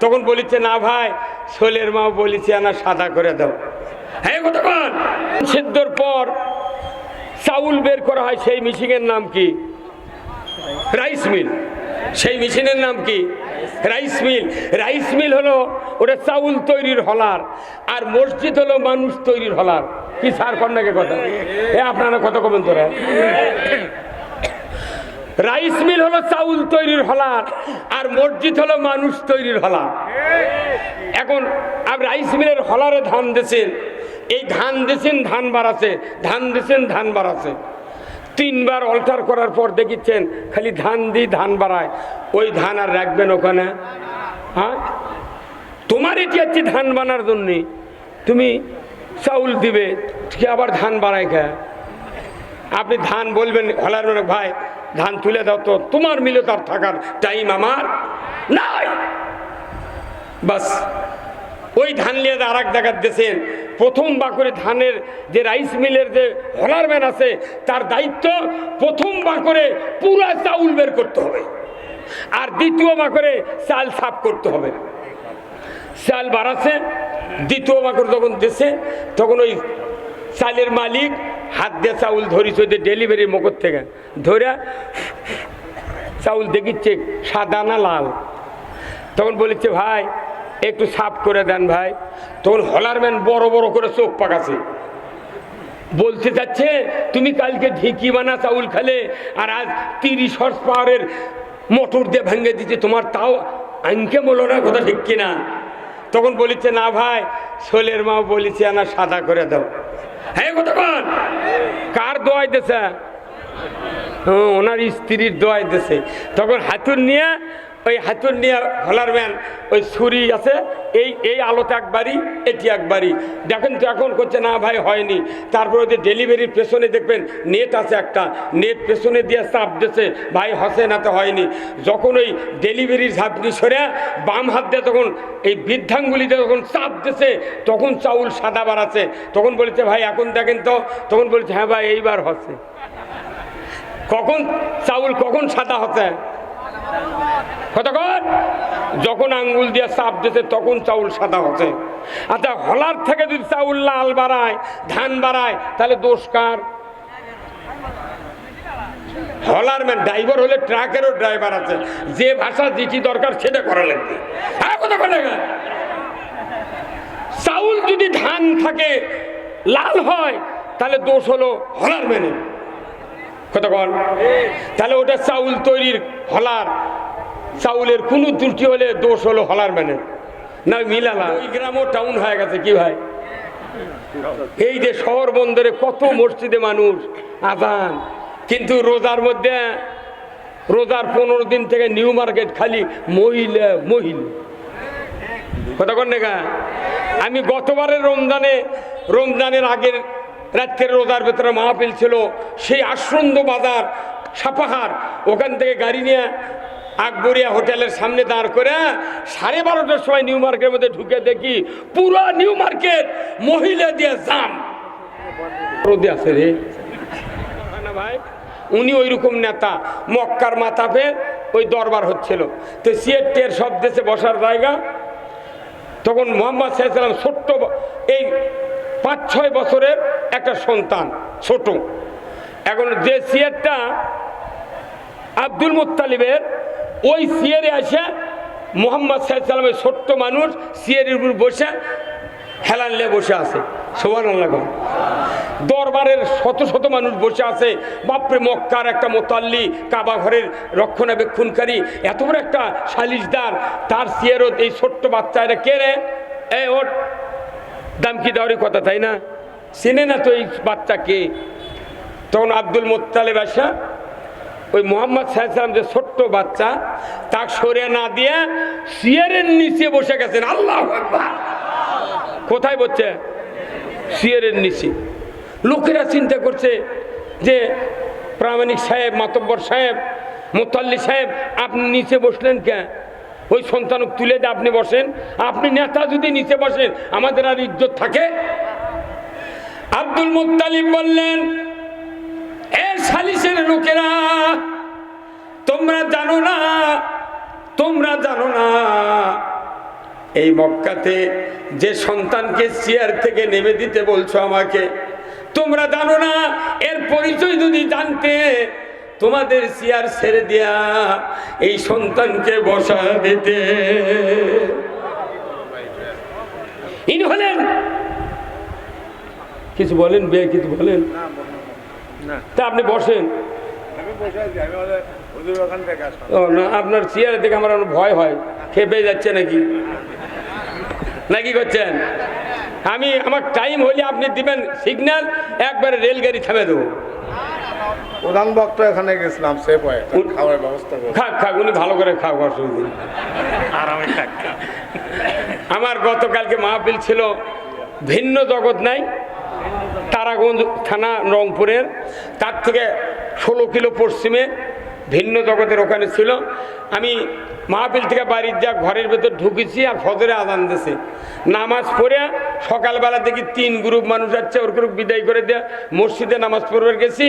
তখন বলিছে, না ভাই ছোলের মা বলিছে না সাদা করে দাও। হ্যাঁ কতক্ষণ সিদ্ধর পর চাউল বের করা হয়, সেই মিশিংয়ের নাম কি? Rice mill. সেই মেশিনের নাম কি? রাইস মিল। রাইস মিল হলো ওটা চাউল তৈরির হলার, আর মসজিদ হলো মানুষ তৈরির হলার। কি স্যার কন্যাকে কথা? এ, আপনারা কত কবেন তোরা রাইস মিল হলো চাউল তৈরির হলার আর মসজিদ হলো মানুষ তৈরির হলার এখন আর রাইস মিলের হলারে ধান দিয়েছেন এই ধান দিয়েছেন ধান বাড়াছে, ধান দিয়েছেন ধান বাড়াছে। তিনবার অল্টার করার পর দেখিচ্ছেন, খালি ধান দিয়ে ধান বাড়ায়। ওই ধান আর রাখবেন ওখানে? হ্যাঁ? তোমার এটি হচ্ছে ধান বানার জন্যে। তুমি চাউল দিবে, আবার ধান বাড়ায় খায় আপনি ধান বলবেন, হলার ভাই ধান তুলে দাও তো, তোমার মিলে তার থাকার টাইম আমার নাই। বাস, ওই ধান নিয়ে আর এক জায়গার দেশেন প্রথম বাকরে ধানের যে রাইস মিলের যে হলারম্যান আছে, তার দায়িত্ব প্রথম বাকরে পুরা চাউল বের করতে হবে। আর দ্বিতীয় বাকরে চাল সাফ করতে হবে। চাল বাড়াচ্ছে, দ্বিতীয় বাকর যখন দেশে, তখন ওই চালের মালিক হাত দিয়ে চাউল ধরিস, ওই ডেলিভারি মকর থেকে। ধরে চাউল দেখিচ্ছে সাদা না লাল। তখন বলেছে ভাই, একটু সাফ করে দেন ভাই। তখন হলারম্যান বড় বড় করে চোখ পাকাছে। বলতে যাচ্ছে, তুমি কালকে ঢেকি বানা চাউল খেলে, আর আজ তিরিশ হর্স পাওয়ারের মোটর দিয়ে ভেঙে দিচ্ছে তোমার তাও আইনকে বলো না কথা ঠিক কিনা? তখন বলিছে না ভাই শোলের মা বলিছে না সাদা করে দাও। হ্যাঁ কতক্ষণ কার দোয়াই দেশে ওনার স্ত্রীর দোয়াই দেশে তখন হাতুর নিয়ে ওই হাতুর নিয়ে হলার ম্যান, ওই ছুরি আছে, এই এই আলোতে একবারই এটি একবারই দেখেন তো এখন করছে, না ভাই, হয়নি। তারপরে ওদের ডেলিভারির পেছনে দেখবেন, নেট আছে একটা। নেট পেছনে দিয়ে চাপ দিয়েছে, ভাই হসে না তো হয়নি। যখন ওই ডেলিভারির ঝাপনি সরে, বাম হাত দিয়ে তখন, এই বৃদ্ধাঙ্গুলিতে যখন চাপ দিয়েছে, তখন চাউল সাদা বাড়াচ্ছে। তখন বলেছে, ভাই, এখন দেখেন তো, তখন বলছে হ্যাঁ ভাই, এইবার হসে কখন চাউল কখন সাদা হচ্ছে? কতক্ষণ? যখন আঙ্গুল দিয়ে চাপ দিতে তখন চাউল সাদা হচ্ছে। আচ্ছা হলার থেকে যদি চাউল লাল বাড়ায়, ধান বাড়ায়, তাহলে দোষ কার? হলার ম্যান, ড্রাইভার হলে ট্রাকেরও ড্রাইভার আছে। যে ভাষা যেটি দরকার সেটা করা লাগবে। হ্যাঁ চাউল যদি ধান থাকে, লাল হয়, তাহলে দোষ হলো হলার ম্যানের। কতক্ষণ? তাহলে ওটা চাউল তৈরির হলার। চাউলের কোনো ত্রুটি হলে দোষ হলো হলার ম্যানের। না মিলালা ওই গ্রামও টাউন হয়ে গেছে কি ভাই? এই যে শহর বন্দরে কত মসজিদে মানুষ আজান। কিন্তু রোজার মধ্যে রোজার পনেরো দিন থেকে নিউ মার্কেট খালি মহিলা মহিলা। কতক্ষণ দেখা আমি গতবারের রমজানে রমজানের আগের রাত্রের রোজার ভেতরে মাহফিল ছিল সেই আশ্রন্দ বাজার সাপাহার। ওখান থেকে গাড়ি নিয়ে আকবরিয়া হোটেলের সামনে দাঁড় করে সাড়ে বারোটার সময় নিউ মার্কেটের মধ্যে ঢুকে দেখি পুরো নিউ মার্কেট মহিলা দিয়ে জাম। আছে রে। ভাই উনি ওই রকম নেতা, মক্কার মাথাপে ওই দরবার হচ্ছিল। তো সিয়ের টের সব দেশে বসার জায়গা। তখন মোহাম্মদ সাহেব ছোট্ট এই পাঁচ ছয় বছরের একটা সন্তান, ছোট। এখন যে সিয়ারটা আব্দুল মুত্তালিবের ওই সিয়ারে আসে, মোহাম্মদ সাহেবের ছোট্ট মানুষ সিয়ারের উপর বসে হেলান নিয়ে বসে আছে। আল্লাহ দরবারের শত শত মানুষ বসে আছে। বাপরে মক্কার একটা মোতাল্লি, কাবা ঘরের রক্ষণাবেক্ষণকারী, এত বড় একটা সালিশদার, তার সিয়ারত এই ছোট্ট বাচ্চা এটা কে রে? এ ওর দাম কি দেওয়ারই কথা, তাই না? চেনে না তো এই বাচ্চা কে তখন আব্দুল মোত্তালেব আসা ওই মোহাম্মদ সাহেব যে ছোট্ট বাচ্চা, তাকে সরে না দিয়ে সিয়ারের নিচে বসে গেছেন। আল্লাহ কোথায় বসছে সিয়ারের নিচে। লোকেরা চিন্তা করছে যে প্রামাণিক সাহেব, মাতব্বর সাহেব, মোতাল্লি সাহেব, আপনি নিচে বসলেন কেন? ওই সন্তানক তুলে দিয়ে আপনি বসেন। আপনি নেতা যদি নিচে বসেন, আমাদের আর ইজ্জত থাকে? আব্দুল মুত্তালিব বললেন সালিসের লোকেরা, তোমরা জানো না, তোমরা জানো না। এই মক্কাতে যে সন্তানকে চেয়ার থেকে নেমে দিতে বলছো আমাকে, তোমরা জানো না, এর পরিচয় যদি জানতে, তোমাদের চেয়ার ছেড়ে দেয়া এই সন্তানকে বসা দিতে। হলেন। কিছু বলেন, বে, কিছু বলেন। তা আপনি বসেন। আমি বসে আছি আমি আমাদের হুজুর ওখান থেকে আসলাম। ও না আপনার চেয়ারে দেখে আমার ভয় হয়। খেপে যাচ্ছে নাকি? নাকি করছেন? আমি আমার টাইম হলে আপনি দিবেন সিগন্যাল একবারে রেলগাড়ি থামে দেবো। প্রধান বক্তা এখানে গেছিলাম হয়ে খাওয়ার ব্যবস্থা করে খাক খাক উনি ভালো করে খাক অসুবিধা। আরামে আমার গতকালকে মাহফিল ছিল ভিন্ন জগৎ নাই। তারাগঞ্জ থানা রংপুরের, তার থেকে ষোলো কিলো পশ্চিমে ভিন্ন জগতের ওখানে ছিল। আমি মাহফিল থেকে বাড়ির যা ঘরের ভেতর ঢুকেছি আর ফজরে আদান দিছে নামাজ পড়ে সকালবেলা দেখি তিন গ্রুপ মানুষ যাচ্ছে ওর গ্রুপ বিদায় করে দেয়া মসজিদে নামাজ পড়বে গেছি।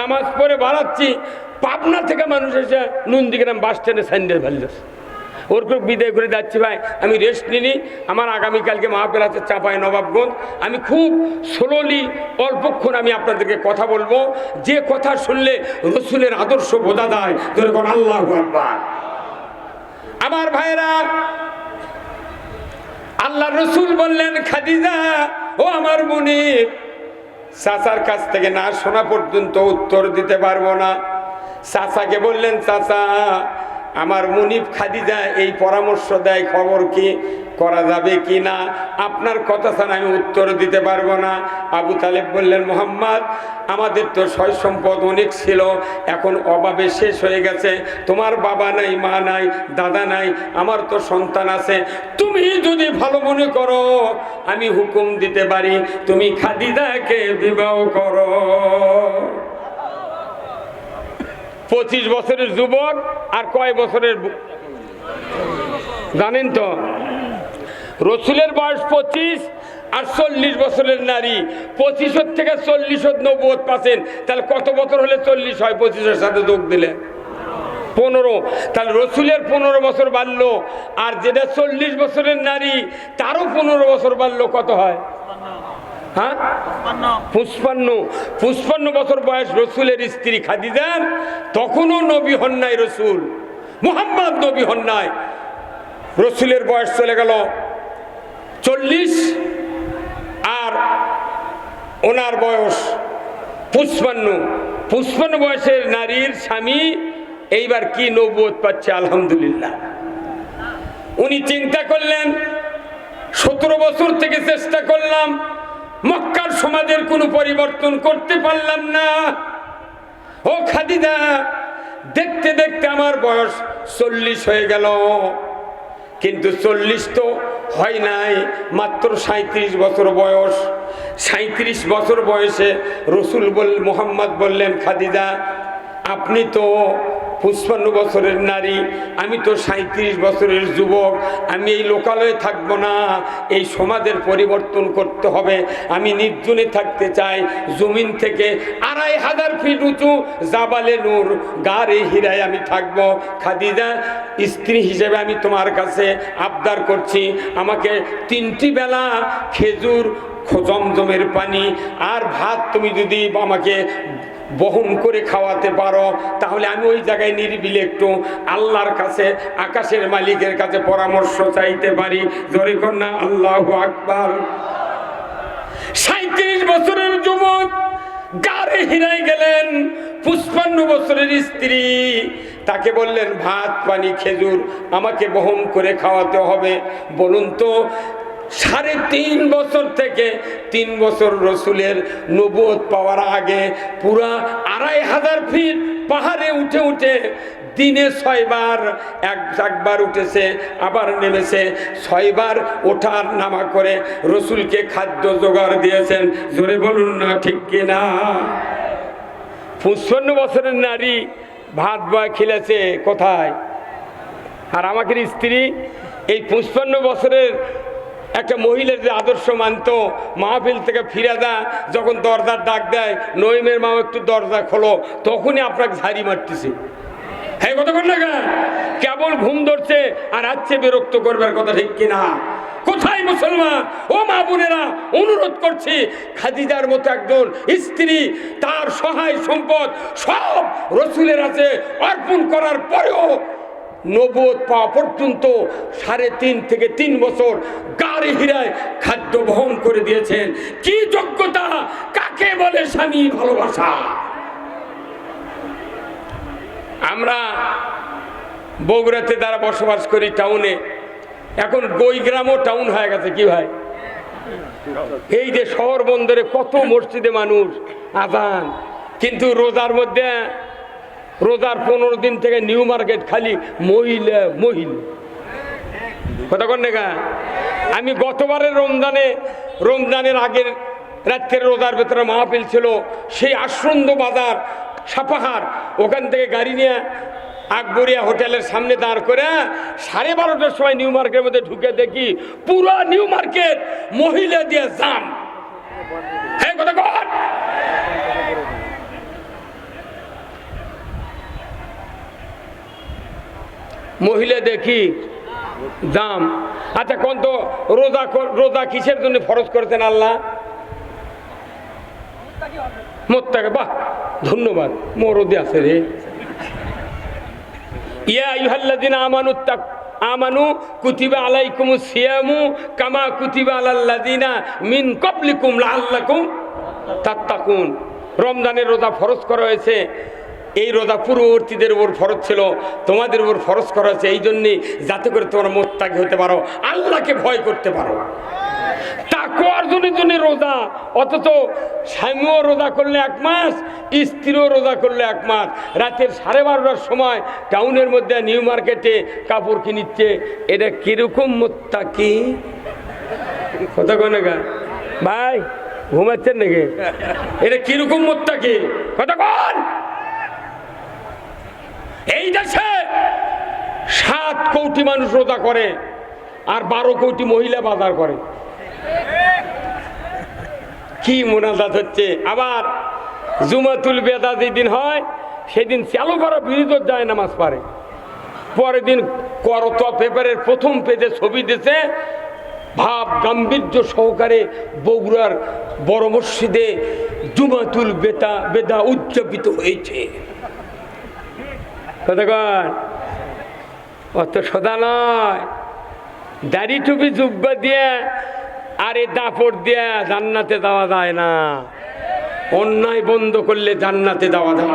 নামাজ পড়ে বাড়াচ্ছি, পাবনা থেকে মানুষ এসে নুন নন্দীগ্রাম বাস স্ট্যান্ডে স্যান্ডেল ফেলতেছে ওর খুব বিদায় করে যাচ্ছি ভাই। আমি রেস্ট নিনি আমার আগামীকালকে মাহফিল আছে চাপায় নবাবগঞ্জ। আমি খুব স্লোলি অল্পক্ষণ আমি আপনাদেরকে কথা বলব। যে কথা শুনলে রসুলের আদর্শ বোঝা যেরকম আল্লাহ আমার ভাইরা আল্লাহ রসুল বললেন, খাদিজা, ও আমার মনির, চাচার কাছ থেকে না শোনা পর্যন্ত উত্তর দিতে পারব না। চাচাকে বললেন, চাচা আমার মুনিব খাদিজা এই পরামর্শ দেয়, খবর কি, করা যাবে কি না? আপনার কথা ছাড়া আমি উত্তর দিতে পারব না। আবু তালেব বললেন, মোহাম্মদ, আমাদের তো সয় সম্পদ অনেক ছিল, এখন অভাবে শেষ হয়ে গেছে। তোমার বাবা নাই, মা নাই, দাদা নাই, আমার তো সন্তান আছে। তুমি যদি ভালো মনে করো, আমি হুকুম দিতে পারি। তুমি খাদিদাকে বিবাহ করো। পঁচিশ বছরের যুবক আর কয় বছরের জানেন তো? রসুলের বয়স পঁচিশ আর চল্লিশ বছরের নারী। পঁচিশের থেকে চল্লিশ নব্বই পাচ্ছেন। তাহলে কত বছর হলে চল্লিশ হয়? পঁচিশের সাথে যোগ দিলে। পনেরো। তাহলে রসুলের পনেরো বছর বাড়লো। আর যেটা চল্লিশ বছরের নারী, তারও পনেরো বছর বাড়লো, কত হয়? হ্যাঁ? পুষ্পান্ন। পুষ্পান্ন বছর বয়স রসুলের স্ত্রী খাদিজার, তখনও নবী হন নাই রসুল। মুহাম্মদ নবী হন নাই। রসুলের বয়স চলে গেল চল্লিশ। আর ওনার বয়স পুষ্পান্ন। পুষ্পান্ন বয়সের নারীর স্বামী এইবার কি নবুয়ত পাচ্ছে? আলহামদুলিল্লাহ। উনি চিন্তা করলেন, সতেরো বছর থেকে চেষ্টা করলাম মক্কার সমাজের কোনো পরিবর্তন করতে পারলাম না। ও খাদিদা দেখতে দেখতে আমার বয়স চল্লিশ হয়ে গেল। কিন্তু চল্লিশ তো হয় নাই, মাত্র সাঁত্রিশ বছর বয়স। সাঁত্রিশ বছর বয়সে রসুল বল, মোহাম্মদ বললেন, খাদিজা, আপনি তো পঁচপান্ন বছরের নারী, আমি তো সাঁত্রিশ বছরের যুবক, আমি এই লোকালয়ে থাকব না, এই সমাজের পরিবর্তন করতে হবে। আমি নির্জনে থাকতে চাই, জমিন থেকে আড়াই হাজার ফিট উঁচু জাবালে নূর, গাড়ে হীরায় আমি থাকব। খাদিজা, স্ত্রী হিসেবে আমি তোমার কাছে আবদার করছি, আমাকে তিনটি বেলা খেজুর, জমজমের পানি, আর ভাত তুমি যদি আমাকে বহন করে খাওয়াতে পারো। তাহলে আমি ওই জায়গায় নিরিবিলে একটু আল্লাহর কাছে, আকাশের মালিকের কাছে পরামর্শ চাইতে পারি। জোরে কন্যা, আল্লাহ আকবার। সাঁত্রিশ বছরের যুবক গাড়ে হিরাই গেলেন। পুষ্পান্ন বছরের স্ত্রী, তাকে বললেন, ভাত, পানি, খেজুর আমাকে বহন করে খাওয়াতে হবে। বলুন তো সাড়ে তিন বছর থেকে তিন বছর রসুলের নবুয়ত পাওয়ার আগে পুরা আড়াই হাজার ফিট পাহাড়ে উঠে উঠে দিনে ছয়বার, এক একবার উঠেছে, আবার নেমেছে, ছয়বার ওঠার নামা করে রসুলকে খাদ্য জোগাড় দিয়েছেন। জোরে বলুন না ঠিক কিনা পঁচপন্ন বছরের নারী ভাত বয় খেলেছে কোথায়? আর আমাকে স্ত্রী এই পঁচপান্ন বছরের একটা মহিলার যে আদর্শ মানত, মাহফিল থেকে ফিরে দা যখন দরজার ডাক দেয়, নইমের মাও একটু দরজা খোলো, তখনই আপনাকে ঝাড়ি মারতেছে। হ্যাঁ কতক্ষণ না কেবল ঘুম ধরছে, আর আচ্ছে বিরক্ত করবার কথা ঠিক কিনা? কোথায় মুসলমান? ও মা বোনেরা, অনুরোধ করছি, খাদিজার মতো একজন স্ত্রী, তার সহায় সম্পদ সব রসুলের আছে অর্পণ করার পরেও নবদ পাওয়া পর্যন্ত সাড়ে তিন থেকে তিন বছর গাড়ি হিরায় খাদ্য বহন করে দিয়েছেন। কি যোগ্যতা? কাকে বলে স্বামী ভালোবাসা? আমরা বগুড়াতে দ্বারা বসবাস করি টাউনে। এখন গৈগ্রামও টাউন হয়ে গেছে কি ভাই? এই যে শহর বন্দরে কত মসজিদে মানুষ আজান। কিন্তু রোজার মধ্যে রোজার পনেরো দিন থেকে নিউ মার্কেট খালি মহিলা মহিলা। কথা কন গা? আমি গতবারের রমজানে, রমজানের আগের রাত্রের রোজার ভেতরে মাহফিল ছিল, সেই আশ্রন্দ বাজার, সাপাহার, ওখান থেকে গাড়ি নিয়ে আকবরিয়া হোটেলের সামনে দাঁড় করে সাড়ে বারোটার সময় নিউ মার্কেটের মধ্যে ঢুকে দেখি পুরো নিউ মার্কেট মহিলা দিয়ে জাম। হ্যাঁ কথা কন? মহিলা দেখি, দাম। আচ্ছা কোন তো রোজা রোজা কিসের জন্য ফরজ করেছেন আল্লাহ? মোত্তাকে, বাহ, ধন্যবাদ, মোরদে আছে রে। কুতিবা সিয়ামু কামা কুতিবা মিন রমজানের রোজা ফরজ করা হয়েছে। এই রোজা পূর্ববর্তীদের উপর ফরজ ছিল, তোমাদের উপর ফরজ করা হয়েছে, এই জন্যে যাতে করে তোমরা মোত্তাকি হতে পারো, আল্লাহকে ভয় করতে পারো। রোজা, অথচ স্বামীও রোজা করলে এক মাস, স্ত্রীও রোজা করলে এক মাস। রাতের সাড়ে বারোটার সময় টাউনের মধ্যে নিউ মার্কেটে কাপড় কিনিচ্ছে, এটা কীরকম মোত্তাকি? কথা কনে গা? ভাই, ঘুমাচ্ছেন নাকি? এটা কীরকম মোত্তাকি? কথা কন! এই দেশে সাত কোটি মানুষ রোজা করে আর বারো কোটি মহিলা বাজার করে। কি মোনাজাত হচ্ছে? আবার জুমাতুল বেদা যেদিন হয়, সেদিন চালু করা বিরোধ যায় নামাজ পারে পরের দিন করত পেপারের প্রথম পেজে ছবি দিছে, ভাব গাম্ভীর্য সহকারে বগুড়ার বড় মসজিদে জুমাতুল বেতা বেদা উদযাপিত হয়েছে। কতক্ষণ অত সদা নয়। দাড়ি টুপি জুব্বা দিয়ে আর এ দাপড় দিয়ে জান্নাতে দেওয়া যায় না। অন্যায় বন্ধ করলে জান্নাতে দেওয়া যায়।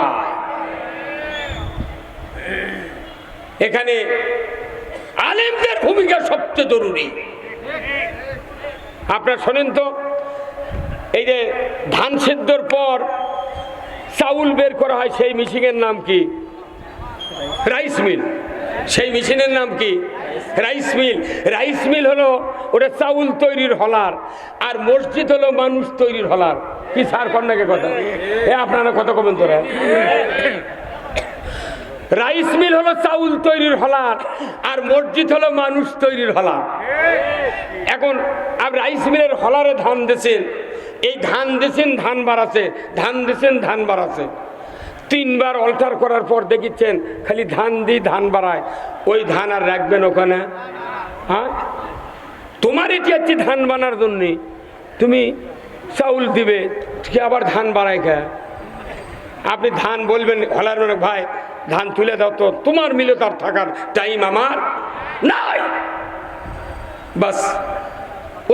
এখানে আলেমদের ভূমিকা সবচেয়ে জরুরি। আপনারা শোনেন তো, এই যে ধান সেদ্ধর পর চাউল বের করা হয় সেই মিশিংয়ের নাম কি? Rice mill. সেই মেশিনের নাম কি? রাইস মিল। রাইস মিল হলো ওটা চাউল তৈরির হলার, আর মসজিদ হলো মানুষ তৈরির হলার। কি সার কন্যাকে কথা? এ, আপনারা কত কবেন তোরা রাইস মিল হলো চাউল তৈরির হলার, আর মসজিদ হলো মানুষ তৈরির হলার। এখন, আর রাইস মিলের হলারে ধান দিয়েছেন এই ধান দিয়েছেন ধান বাড়াছে। ধান দিয়েছেন ধান বাড়াচ্ছে তিনবার অল্টার করার পর দেখিচ্ছেন, খালি ধান দি ধান বাড়ায়। ওই ধান আর রাখবেন ওখানে। হ্যাঁ? তোমার এটি হচ্ছে ধান বানার জন্যে? তুমি চাউল দিবে আবার ধান বাড়ায় খা? আপনি ধান বলবেন, হলার মানে ভাই, ধান তুলে দাও তো, তোমার মিলে তার থাকার টাইম আমার নাই। বাস,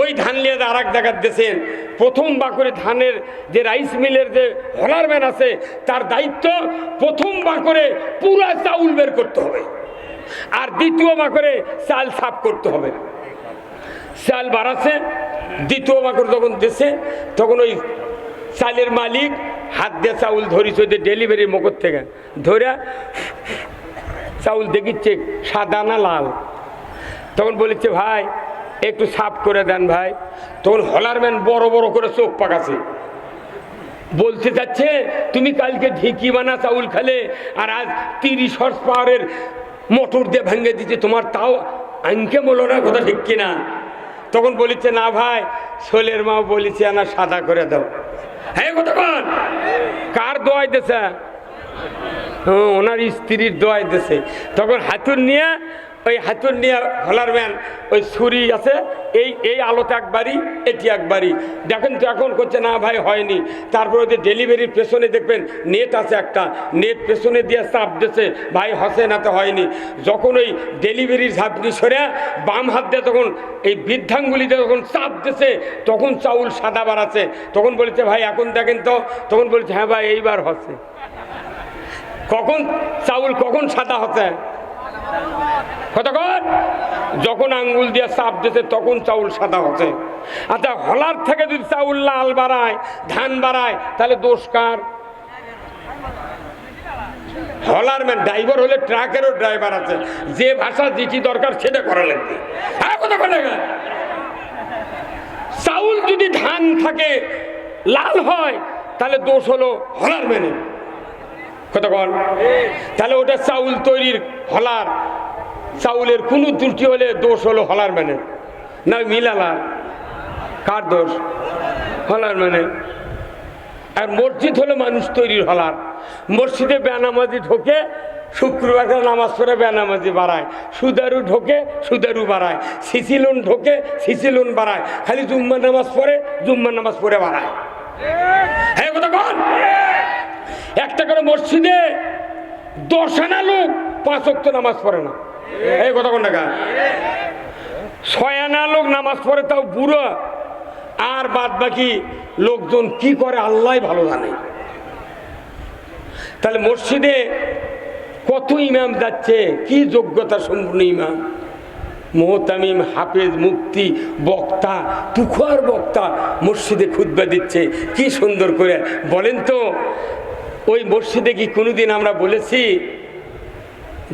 ওই ধান নিয়ে আর এক জায়গার দেশেন প্রথম বাকরে ধানের যে রাইস মিলের যে হলারম্যান আছে, তার দায়িত্ব প্রথম বাকরে পুরা চাউল বের করতে হবে। আর দ্বিতীয় বাকরে চাল সাফ করতে হবে। চাল বাড়াচ্ছে, দ্বিতীয় বাকর যখন দেশে তখন ওই চালের মালিক হাত দিয়ে চাউল ধরিস ওদের ডেলিভারি মকর থেকে ধরে চাউল দেখিচ্ছে সাদা না লাল। তখন বলেছে, ভাই একটু সাফ করে দেন ভাই। তখন হলারম্যান বড় বড় করে চোখ পাকাছে। বলতে যাচ্ছে তুমি কালকে ঢেকি বানা চাউল খেলে আর আজ তিরিশ হর্স পাওয়ারের মোটর দিয়ে ভেঙে দিচ্ছে তোমার তাও আঙ্কে বলো না কথা ঠিক কিনা? তখন বলেছে না ভাই শোলের মা বলেছে না সাদা করে দাও। হ্যাঁ কতক্ষণ কার দোয়াই দিছে হ্যাঁ, ওনার স্ত্রীর দোয়াই দিছে তখন হাতুর নিয়ে ওই হাতুর নিয়ে হলার ম্যান, ওই ছুরি আছে, এই এই আলোতে একবারই এটি একবারই দেখেন তো এখন করছে, না ভাই, হয়নি। তারপরে ওদের ডেলিভারির পেছনে দেখবেন, নেট আছে একটা। নেট পেছনে দিয়ে চাপ দিয়েছে, ভাই হসে না তো হয়নি। যখন ওই ডেলিভারির ঝাপনি সরে, বাম হাত দিয়ে তখন, এই বৃদ্ধাঙ্গুলিতে যখন চাপ দিয়েছে, তখন চাউল সাদা বাড়াচ্ছে। তখন বলেছে, ভাই, এখন দেখেন তো। তখন বলছে হ্যাঁ ভাই, এইবার হসে কখন চাউল কখন সাদা হচ্ছে? যখন আঙ্গুল দিয়ে চাপ দিতে তখন চাউল সাদা হচ্ছে। আচ্ছা হলার থেকে যদি চাউল লাল বাড়ায়, ধান বাড়ায়, তাহলে দোষ কার? হলার ম্যান ড্রাইভার হলে ট্রাকেরও ড্রাইভার আছে। যে ভাষা যেটি দরকার সেটা করা লাগবে। হ্যাঁ লাগে চাউল যদি ধান থাকে, লাল হয়, তাহলে দোষ হলো হলার ম্যানের কতক্ষণ তাহলে ওটা চাউল তৈরির হলার। চাউলের কোনো ত্রুটি হলে দোষ হলো হলার মানে। না মিলালা কার দোষ? হলার মানে। আর মসজিদ হলো মানুষ তৈরির হলার। মসজিদে বেনামাজি ঢোকে শুক্রবার নামাজ পড়ে বেনামাজি বাড়ায়। সুদারু ঢোকে, সুদারু বাড়ায়। সিসিলুন ঢোকে সিসিলুন বাড়ায়। খালি জুম্মা নামাজ পড়ে জুম্মা নামাজ পড়ে বাড়ায়। হ্যাঁ কথা কন। মসজিদে দশ আনা লোক পাঁচ অক্ত নামাজ পড়ে না। এই কথা কোন টাকা? ছয় আনা লোক নামাজ পড়ে, তাও বুড়ো। আর বাদ বাকি লোকজন কি করে, আল্লাহ ভালো জানে। তাহলে মসজিদে কত ইমাম যাচ্ছে, কি যোগ্যতা সম্পূর্ণ ইমাম? মোহতামিম, হাফেজ মুক্তি বক্তা তুখার বক্তা মসজিদে খুদ্া দিচ্ছে, কি সুন্দর করে। বলেন তো ওই মসজিদে কি কোনোদিন আমরা বলেছি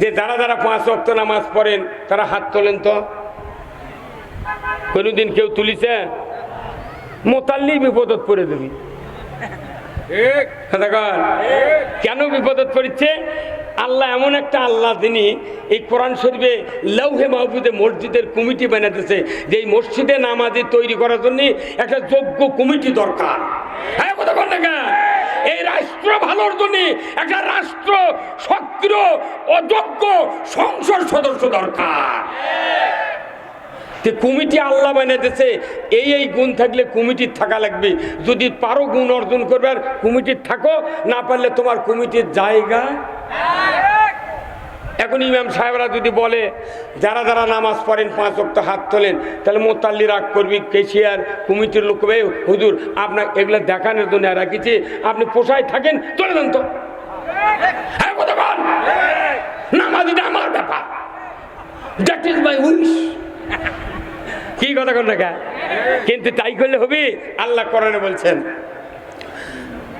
যে যারা যারা পাঁচ অক্ত নামাজ পড়েন তারা হাত তোলেন তো? কোনোদিন কেউ তুলিছে? মোতাল্লি বিপদত পড়ে দেবি। কেন বিপদত পড়ছে আল্লাহ এমন একটা আল্লাহ তিনি এই কোরআন শরীফে লৌহে মাহবুদে মসজিদের কমিটি বানাতেছে যে এই মসজিদে নামাজি তৈরি করার জন্য একটা যোগ্য কমিটি দরকার। হ্যাঁ কথা বল না? এই রাষ্ট্র ভালোর জন্য একটা রাষ্ট্র সক্রিয় অযোগ্য সংসদ সদস্য দরকার। যে কমিটি আল্লাহ বানাইতেছে এই এই গুণ থাকলে কমিটির থাকা লাগবে। যদি পারো গুণ অর্জন করবে, আর কমিটির থাকো, না পারলে তোমার কমিটির জায়গা এখন ইমাম সাহেবরা যদি বলে, যারা যারা নামাজ পড়েন, পাঁচ অক্ত হাত তোলেন, তাহলে মোতাল্লি রাগ করবি, কেশিয়ার কমিটির লোক হুজুর, আপনার এগুলো দেখানোর জন্য রাখিছি আপনি পোষায় থাকেন, চলে যান তো। কথা নামাজ এটা আমার ব্যাপার। দ্যাট ইজ মাই উইশ কি কথা কোন দেখা কিন্তু তাই করলে হবে, আল্লাহ কোরআনে বলছেন।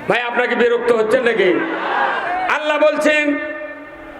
ভাই, আপনাকে বিরক্ত হচ্ছেন নাকি? আল্লাহ বলছেন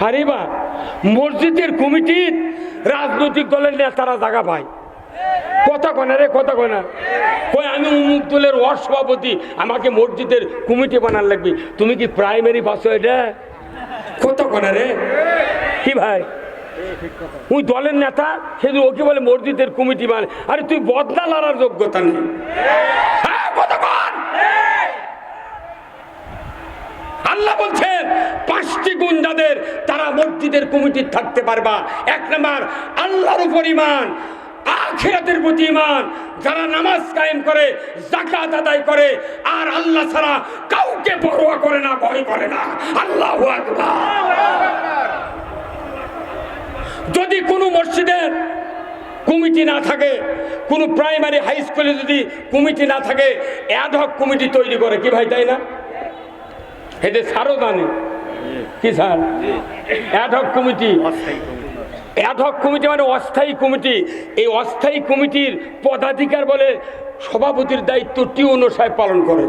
আরে বা, মসজিদের কমিটির রাজনৈতিক দলের নেতারা জায়গা পায় কথা কনা রে, কথা কনা কই আমি উমুক দলের ওয়ার্ড সভাপতি, আমাকে মসজিদের কমিটি বানার লাগবে। তুমি কি প্রাইমারি পাস এটা কত কনা রে। কি ভাই? ওই দলের নেতা, সেদিন ওকে বলে মসজিদের কমিটি মানে আরে তুই বদলা লড়ার যোগ্যতা নেই হ্যাঁ, কতক্ষণ? আল্লাহ বলছেন, পাঁচটি গুণ যাদের তারা মসজিদের কমিটির থাকতে পারবা। এক নম্বর, আল্লাহর উপর ইমান আখিরাতের প্রতি ইমান যারা নামাজ কায়েম করে জাকাত আদায় করে, আর আল্লাহ ছাড়া কাউকে পরোয়া করে না, ভয় করে না। আল্লাহ যদি কোনো মসজিদের কমিটি না থাকে, কোনো প্রাইমারি হাই স্কুলে যদি কমিটি না থাকে অ্যাডহক কমিটি তৈরি করে, কি ভাই, তাই না? এদের স্যারও জানে কি sir? Ad hoc committee ad hoc committee মানে অস্থায়ী কমিটি এই অস্থায়ী কমিটির পদাধিকার বলে সভাপতির দায়িত্ব টিউনো সাহেব পালন করে।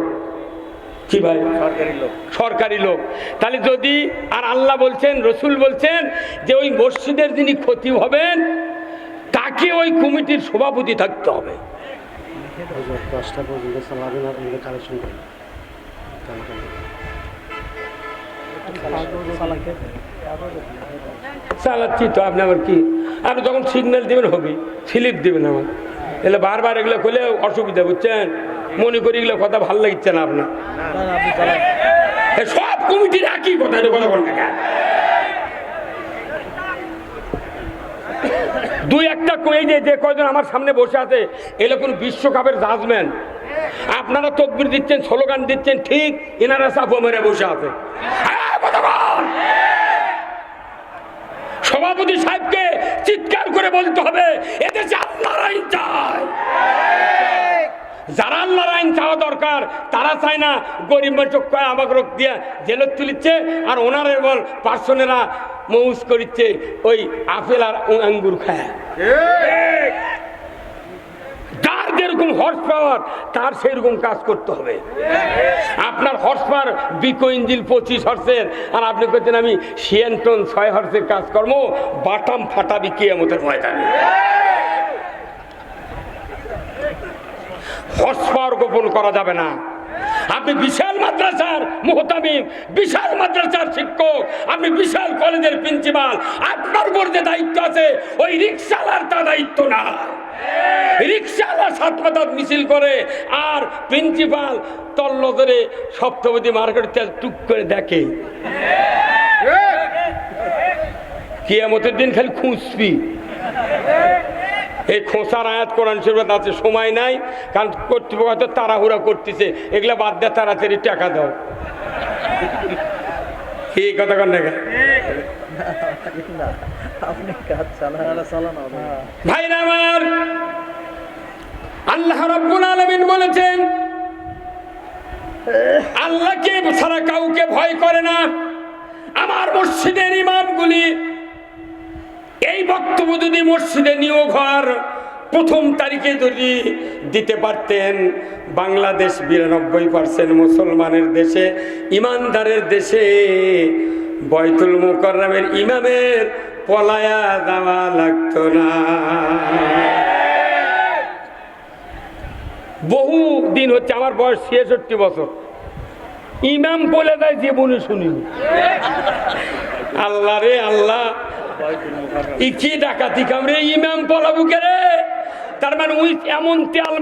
কি ভাই? সরকারি লোক। সরকারি লোক। তাহলে যদি আর আল্লাহ বলছেন রসুল বলছেন যে ওই মসজিদের যিনি ক্ষতি হবেন তাকে ওই কমিটির সভাপতি থাকতে হবে। দশটা পর্যন্ত চালাবেন আর আমাদের কালেকশন করেন চালাচ্ছি তো আপনি আমার কি? আপনি যখন সিগন্যাল দেবেন হবে স্লিপ দেবেন আমার এলে বারবার এগুলো করলে অসুবিধা বুঝছেন? মনে করি এগুলো কথা ভালো লাগছে না আপনার। সব কমিটির একই কথা এটা কথা দুই একটা কই যে যে কয়জন আমার সামনে বসে আছে কোন বিশ্বকাপের জাজমেন্ট আপনারা তকবির দিচ্ছেন, স্লোগান দিচ্ছেন, ঠিক এনারা চাপো মেরে বসে আছে। হ্যাঁ। সভাপতি সাহেবকে চিৎকার করে বলতে হবে, এদেশে আল্লাহর আইন চায় যারা আল্লাহর আইন চাওয়া দরকার, তারা চায় না গরিব মানুষ আমাকে রোগ দিয়ে জেলত তুলিচ্ছে, আর ওনারা বল পার্সনেরা মৌজ করিচ্ছে ওই আপেল আর আঙ্গুর খায়। যার যেরকম হর্স পাওয়ার তার সেরকম কাজ করতে হবে। আপনার বিকো পঁচিশ হর্সের আর আপনি আমি সিয়ান্টন ছয় হর্সের কাজকর্ম বাটাম হর্স পাওয়ার গোপন করা যাবে না। আপনি বিশাল মাদ্রাসার মোহতামিম, বিশাল মাদ্রাসার শিক্ষক, আপনি বিশাল কলেজের প্রিন্সিপাল। আপনার উপর যে দায়িত্ব আছে, ওই রিক্সালার তা দায়িত্ব না। মিছিল করে আর প্রিন্সিপাল সপ্তপতি মার্কেট টুক করে দেখে। কিয়ামতের দিন খালি খুঁজবি। এই খোঁচার আয়াত কোরআন শরীফ আছে সময় নাই, কারণ কর্তৃপক্ষ হয়তো তাড়াহুড়া করতেছে। এগুলো বাদ দেয় তাড়াতাড়ি টাকা দাও। কি কথা কন ভাইরা আমার, আল্লাহ রাব্বুল আলামিন বলেছেন, আল্লাহকে ছাড়া কাউকে ভয় করে না। আমার মসজিদের ইমামগুলি বক্তব্য যদি মসজিদে নিয়োগ হওয়ার প্রথম তারিখে যদি দিতে পারতেন, বাংলাদেশ বিরানব্বই পার্সেন্ট মুসলমানের দেশে, ইমানদারের দেশে, বয়তুল মুকররমের ইমামের পলায়া দেওয়া লাগতো না। বহু দিন হচ্ছে, আমার বয়স ছেষট্টি বছর। ইমাম বলে দেয় জীবনে শুনি। আল্লাহ রে আল্লাহ ই কি ডাকাতি কামড়ে ইমাম পলাবুকে রে তার মানে উই এমন তেল